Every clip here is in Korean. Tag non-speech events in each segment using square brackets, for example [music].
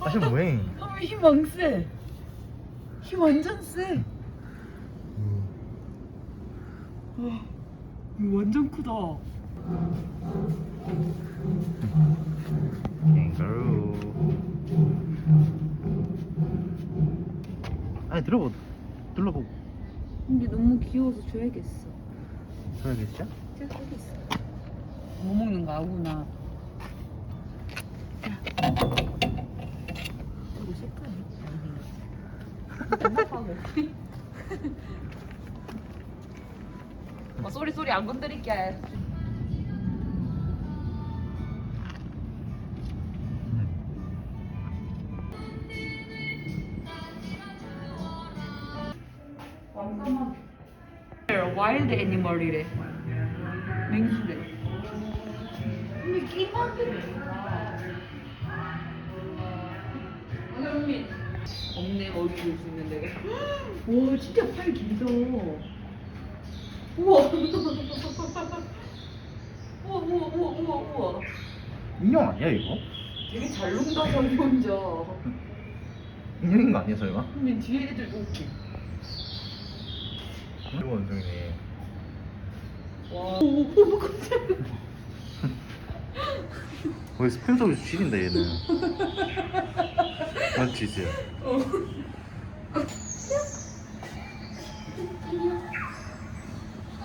아씨 뭐해? 아, 힘 왕세. 힘 완전 세. 와, 이거 완전 크다. 캥거루. 아니 들어보, 둘러보고. 근데 너무 귀여워서 줘야겠어. 줘야겠죠? 줘야겠어. 뭐 먹는 거 아구나. 이거 색깔이 어, 쏘리 쏘리 안 건드릴게. 와일드 애니멀이래. 맹수래. 근데 끼만 데 없네 어디 줄수 있는 데가. 와 진짜 팔 길다. 우와. [laughs] 우와 우와 우와 우와 우와. 인형 아니야 이거? 되게 잘 논다 저기 혼자. 인형인 거 아니야 설마? 근데 뒤에 애들도 웃기. 이거 원숭이네. 와. 오, 오, 깜짝이야. 거의 스펜서로 지린다 얘는. [laughs] 맞지 이제.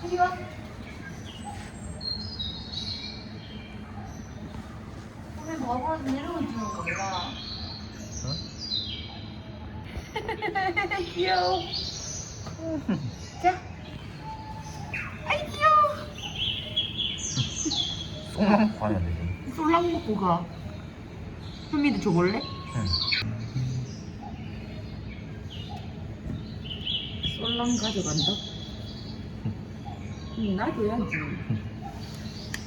이리 와. 우리 봐봐 내려오는 거야. 귀여워. 자. 아이 귀여워. 돼. 솔랑 먹고 가. 현미도 줘볼래? 응. 솔랑 가져간다? 응, 놔줘야지.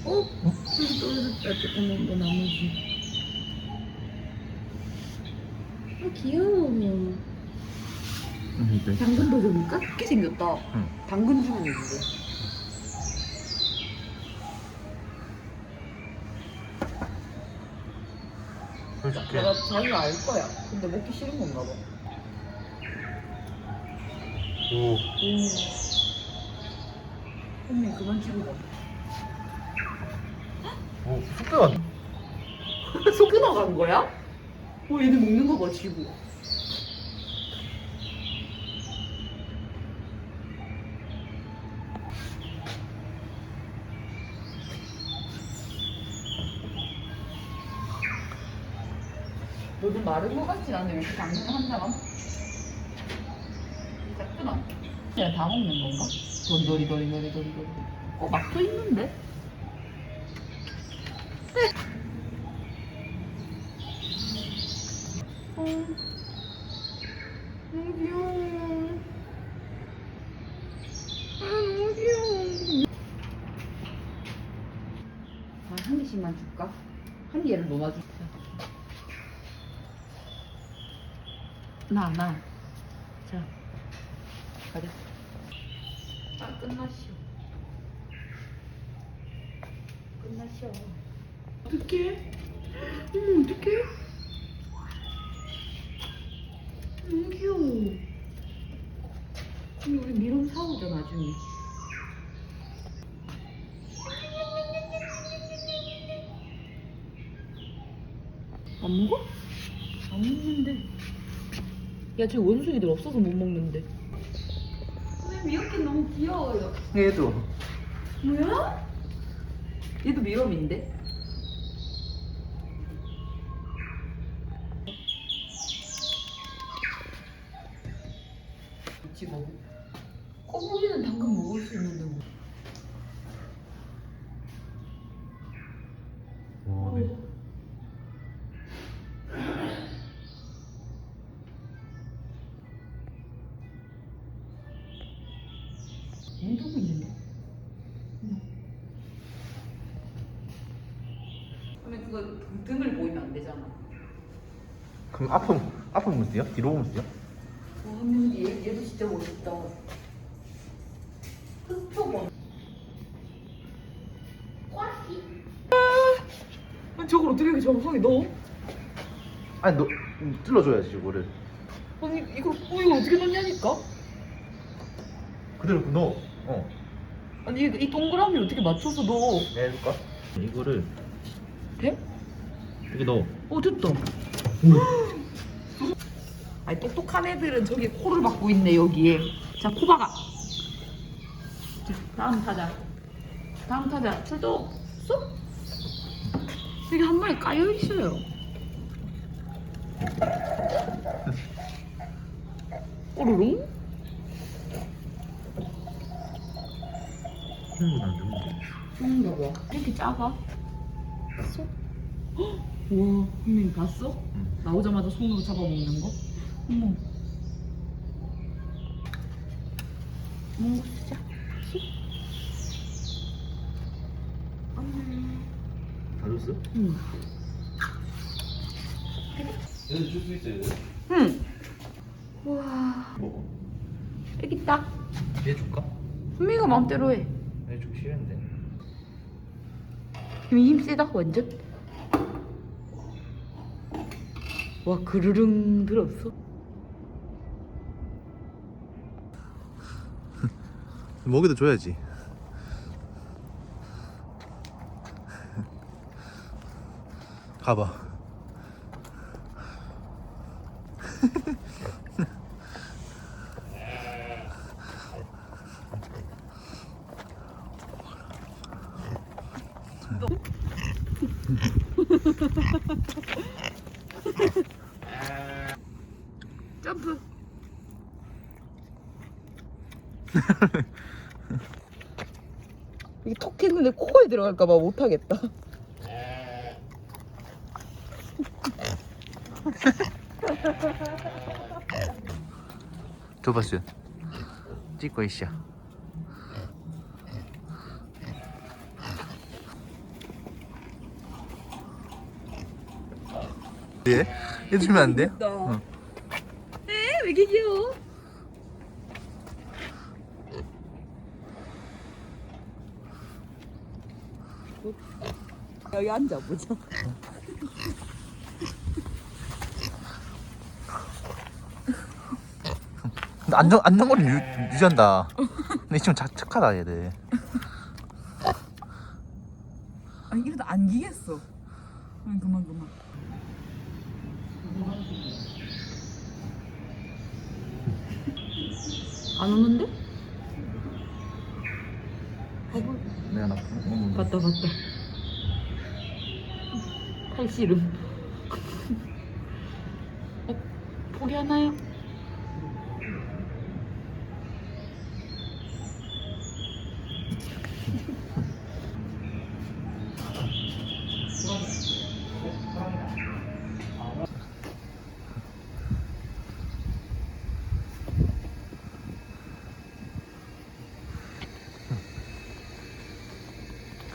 어? 여기 떨어졌다. 조그만 거 나머지. 아, 귀여워. 응, 네. 당근도 줘볼까? 크게 생겼다. 응. 당근 주면 있는데. 보여줄게. 내가 자기가 알 거야. 근데 먹기 싫은 건가 봐. 오. 음. 언니 그만 찍어봐. 오 쑥대가. 속 끊어간 거야? 어 얘네 먹는 거 봐 지구. 너도 마른 거 같진 않네 왜 이렇게 당근 한자가? 작구나. 그냥 다 먹는 건가? 도리도리 도리도리 도리도리. 어 막혀 있는데? 어, 너무 귀여워. 아, 너무 귀여워. 아, 한 개씩만 줄까? 한 개를 놓아줄까? 나, 나. 자, 가자. 아, 끝났쇼. 끝났쇼. 어떡해? 어머, 어떡해? 너무 귀여워. 근데 우리 미럼 사오자 나중에. 안 먹어? 안 먹는데. 야, 저 원숭이들 없어서 못 먹는데. 왜 미역캣 너무 귀여워요. 얘도. 뭐야? 얘도 미럼인데? 있지 뭐. 꼬부기는 당근 먹을 수 있는데 운동이 있는데? 그러면 그거 등을 보이면 안 되잖아. 그럼 앞으로 앞으로 보면 돼요? 뒤로 보면 돼요? 와, 어, 얘, 얘도 진짜 멋있다. 흑표범. 꽈기. 아, 저걸 어떻게 이렇게 정성이 넣어? 아니 너 음, 찔러줘야지 이거를. 아니 이거 어, 이거 어떻게 넣냐니까? 그대로 넣어. 어. 아니 이, 이 동그라미 어떻게 맞춰서 넣어? 내가 해줄까? 이거를 돼? 여기 넣어. 어 됐다. [gasps] 아니 똑똑한 애들은 저기 코를 막고 있네 여기에. 자 코 박아. 자 다음 타자. 다음 타자 출동. 쏙. 여기 한 마리 까여 있어요. [laughs] 꼬르릉. 흥분 안 좋은데. 좋은가 봐. 이렇게 작아? 쏙. 헉! 우와, 형님 봤어? 응. 나오자마자 손으로 잡아먹는 거? 어머. 거 쓰자. 다 줬어? 응. 얘도 줄수 있어 얘도. 응. 우와. 먹어. 애기 딱. 얘 줄까? 현미가 마음대로 해. 얘 주기 싫은데. 힘이 힘 세다 완전. 와 그르릉 들었어. [laughs] 먹이도 줘야지. [laughs] 가봐. 점프. [laughs] 이게 톡 했는데 코에 들어갈까봐 못하겠다. 줘봤어요. 찍고 있어. 예? 해주면 안 돼? 응. 에? 왜 이렇게 귀여워? 여기 앉아보자. 근데 안정 안정거리 유, 유지한다. 근데 지금 착 착하다 얘들. 아니 이러다 안기겠어. 그만 그만 그만. 안 오는데? 내가 나 음. 봤다 봤다. 팔씨름.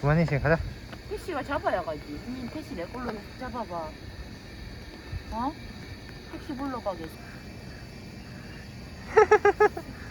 그만해 지금 가자. 택시가 잡아야 가지. 응, 택시 내 걸로 잡아봐. 어? 택시 불러가겠어. [laughs]